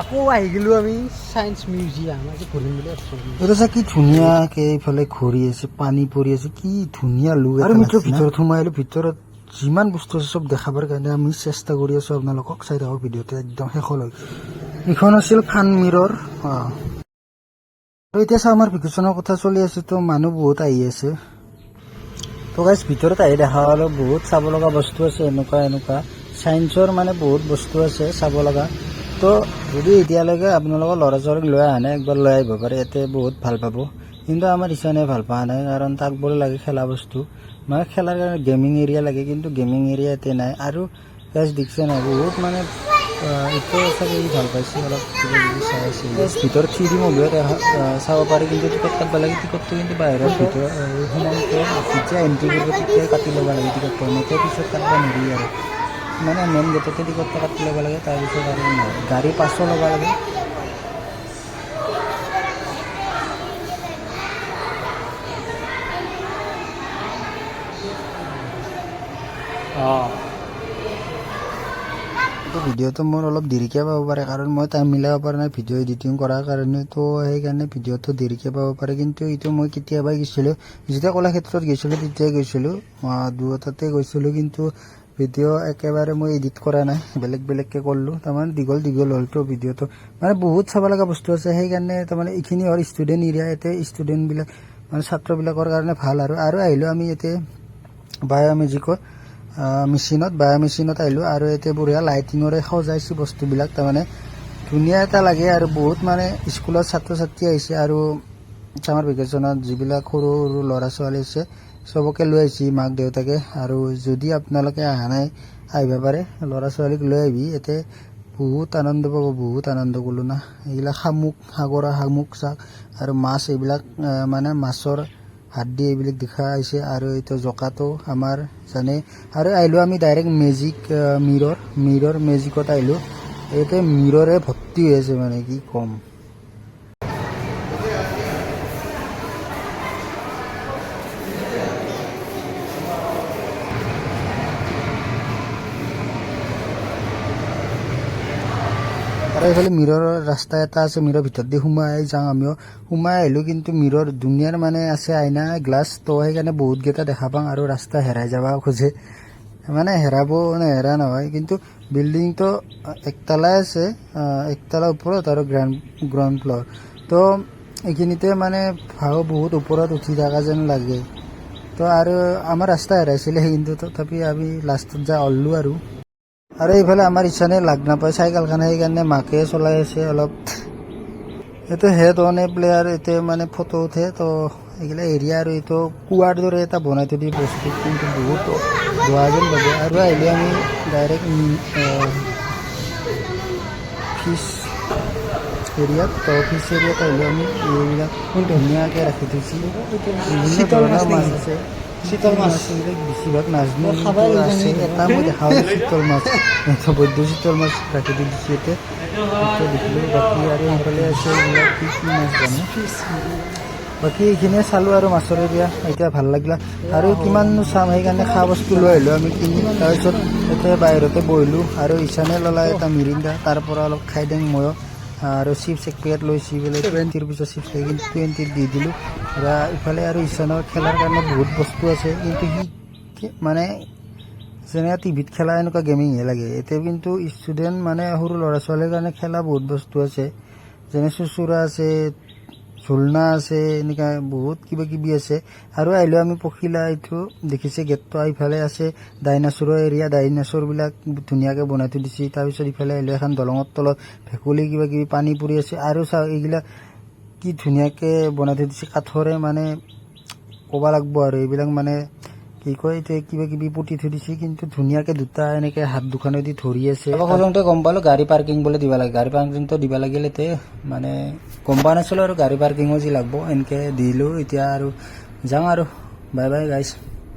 আকৌ আহি গ'লো আমি চায়েন্স মিউজিয়াম আজি ঘূৰিম বুলি এটা চা কি ধুনীয়াকে এইফালে ঘূৰি আছে পানী পৰি আছে কি ধুনীয়া লুক আৰু মিত্ৰ ভিতৰত সোমাই আহিলো? ভিতৰত যিমান বস্তু আছে চব দেখাবৰ কাৰণে আমি চেষ্টা কৰি আছো আপোনালোকক চাই থাকক ভিডিঅ'টো একদম শেষলৈকে এইখন আছিল ফান মিৰৰ অ। আৰু এতিয়া চা আমাৰ ভেকেশ্যনৰ কথা চলি আছে তো মানুহ বহুত আহি আছে। তো গাইজ ভিতৰত আহি দেখা হ'লে বহুত চাব লগা বস্তু আছে এনেকুৱা এনেকুৱা। চায়েন্সৰ মানে বহুত বস্তু আছে চাব লগা। তো যদি এতিয়ালৈকে আপোনালোকৰ ল'ৰা ছোৱালীক লৈ অহা নাই একবাৰ লৈ আহিব পাৰে ইয়াতে বহুত ভালো পাব। কিন্তু আমাৰ ইছানে ভালো পোৱা নাই কাৰণ তাক বোলে লাগে খেলা বস্তু। মানে খেলাৰ কাৰণে গেমিং এৰিয়া লাগে কিন্তু গেমিং এৰিয়া ইয়াতে নাই। আৰু গাইজ দেখিছে নাই বহুত মানে আহ, এইটো চাগে ভালো পাইছে অলপ কিবা কিবি চাই আছে। ভিতৰত থ্ৰী ডি মুভিও চাব পাৰি কিন্তু টিকট কাটিব লাগে টিকটটো কিন্তু বাহিৰৰ ভিতৰত আহ, সোমাওঁতে যেতিয়া এণ্ট্ৰি কৰিব তেতিয়াই কাটি ল'ব লাগে টিকটটো এনেকৈ পিছত কাটিব নোৱাৰি আৰু। মানে মেইন গেটতে টিকটটো কাটি ল'ব লাগে আৰু নহয় গাড়ী পাছো ল'ব লাগে। তো ভিডিঅ'টো মোৰ অলপ দেৰিকৈ পাব পাৰে, কাৰণ মই টাইম মিলাব পৰা নাই, ভিডিঅ' এডিটিং কৰাৰ কাৰণে, তো সেইকাৰণে ভিডিঅ'টো দেৰিকৈ পাব পাৰে, কিন্তু এইটো মই কেতিয়াবা গৈছিলোঁ, যেতিয়া কলাক্ষেত্ৰত গৈছিলোঁ, তেতিয়াই গৈছিলোঁ দুটাতে গৈছিলোঁ, কিন্তু ভিডিঅ' একেবাৰে মই এডিট কৰা নাই, বেলেগ বেলেগকৈ কৰিলোঁ, তাৰমানে দীঘল দীঘল হ'লতো ভিডিঅ'টো মানে বহুত চাব লগা বস্তু আছে, সেইকাৰণে তাৰমানে এইখিনি হ'ল ষ্টুডেণ্ট এৰিয়া ইয়াতে ষ্টুডেণ্টবিলাক মানে ছাত্ৰবিলাকৰ কাৰণে ভালো আৰু। আৰু আহিলোঁ আমি ইয়াতে বায়' মেজিকত মেচিনত বায়' মেচিনত আহিলোঁ। আৰু এতিয়া বঢ়িয়া লাইটিঙৰে সজাইছে বস্তুবিলাক, তাৰমানে ধুনীয়া এটা লাগে আৰু বহুত মানে স্কুলত ছাত্ৰ ছাত্ৰী আহিছে আৰু ছামাৰ ভেকেশ্যনত যিবিলাক সৰু সৰু ল'ৰা ছোৱালী আছে চবকে লৈ আহিছে মাক দেউতাকে। আৰু যদি আপোনালোকে অহা নাই আহিব পাৰে। ল'ৰা ছোৱালীক লৈ আহিবি। ইয়াতে বহুত আনন্দ পাব বহুত আনন্দ ক'লো না। এইবিলাক শামুক সাগৰৰ শামুক চাক আৰু মাছ এইবিলাক আহ, মানে মাছৰ হাড্ডি এইবিলাক দেখা আহিছে। আৰু এইটো জকাটো আমাৰ জানে? আৰু আহিলোঁ আমি ডাইৰেক্ট মেজিক মিৰৰ মিৰৰ মেজিকত আহিলোঁ। ইয়াতে মিৰৰে ভৰ্তি হৈ আছে মানে কি ক'ম? আৰু এইফালে মিৰৰ ৰাস্তা এটা আছে মিৰৰ ভিতৰত দি সোমাই যাওঁ আমিও। সোমাই আহিলোঁ কিন্তু মিৰৰ দুনিয়াৰ মানে আছে আইনা গ্লাছ তো সেইকাৰণে বহুতকেইটা দেখা পাওঁ আৰু ৰাস্তা হেৰাই যাব খোজে। মানে হেৰাব নেহেৰা নহয় কিন্তু বিল্ডিংটো একতলাই আছে আহ, একতলা ওপৰত আৰু গ্ৰাউণ্ড গ্ৰাউণ্ড ফ্ল'ৰ। তো এইখিনিতে মানে ভাও বহুত ওপৰত উঠি থকা যেন লাগে। তো আৰু আমাৰ ৰাস্তা হেৰাইছিলে কিন্তু তথাপি আমি লাষ্টত যাই অল্লো আৰু। আৰু এইফালে আমাৰ ইচ্ছানে লাগ নাপায় চাইকেলখন সেইকাৰণে মাকে চলাই আছে অলপ। এইটো হেড অন এ প্লেয়াৰ এতিয়া মানে ফটো উঠে তো এইগিলা এৰিয়া আৰু এইটো কুৱাৰ দৰে এটা বনাই থৈ দিয়ে বস্তু কিন্তু বহুত ধোৱা যেন লাগে। আৰু আহিলে আমি ডাইৰেক্ট ফিছ এৰিয়াত তো ফিছ এৰিয়াত আহিলে আমি এইবিলাক ধুনীয়াকৈ ৰাখি থৈছে বিভিন্ন ধৰণৰ মাছ আছে। শীতল মাছ। নাজানো আছে এইটো। এটা দেখা পালোঁ শীতল মাছ। এটা বৈদ্য শীতল মাছ ৰাখি দি দিছে ইয়াতে এতিয়া দেখিলোঁ বাকী আৰু সেইফালে আছে এইবিলাক কি কি মাছ জানো? বাকী এইখিনিয়ে চালোঁ আৰু মাছৰ এৰিয়া। এতিয়া ভালো লাগিলা। আৰু কিমাননো চাম সেইকাৰণে খোৱা বস্তু লৈ আহিলোঁ। আমি কিনি তাৰপিছত এতিয়া বাহিৰতে বহিলোঁ। আৰু ইছানে ল'লা এটা মিৰিণ্ডা। তাৰ পৰা অলপ খাই দিম ময়ো। আৰু চিপছ এক পেকেট লৈছি বোলে টুৱেণ্টি পিছত চিপছ লৈ কিন্তু টুৱেণ্টিত দি দিলোঁ। বা ইফালে আৰু ইছানৰ খেলাৰ কাৰণে বহুত বস্তু আছে, কিন্তু সি মানে যেনে টিভিত খেলা এনেকুৱা গেমিংহে লাগে। এতিয়া কিন্তু ষ্টুডেণ্ট মানে সৰু ল'ৰা ছোৱালীৰ কাৰণে খেলা বহুত বস্তু আছে। যেনে চুচুৰা আছে ঝুলনা আছে, এনেকা বহুত কিবা কিবি আছে। আৰু আহিলেও আমি পখিলা এইটো দেখিছে, গেটটো ইফালে আছে, ডাইনাছৰৰ এৰিয়া ডাইনাছৰবিলাক ধুনীয়াকৈ বনাই থৈ দিছে তাৰপিছত ইফালে আহিলে এখন দলঙৰ তলত ভেকুলী কিবা কিবি পানী পৰি আছে। আৰু চাওঁ এইবিলাক কি ধুনীয়াকৈ বনাই থৈ দিছে কাঠৰে মানে ক'ব লাগব আৰু, এইবিলাক মানে কি কয় এতিয়া কিবা কিবি পুতি থৈ দিছে, কিন্তু ধুনীয়াকে দুটা এনেকে হাত দুখনেদি ধৰি আছে। সজংতে গম পালো, গাড়ী পাৰ্কিং বোলে দিব লাগে। গাড়ী পাৰ্কিংটো দিব লাগিলে তে মানে গম পোৱা নাছিলো আৰু গাড়ী পাৰ্কিঙো যি লাগব, এনেকে দিলোঁ। এতিয়া আৰু যাওঁ আৰু। বাই বাই গাইছ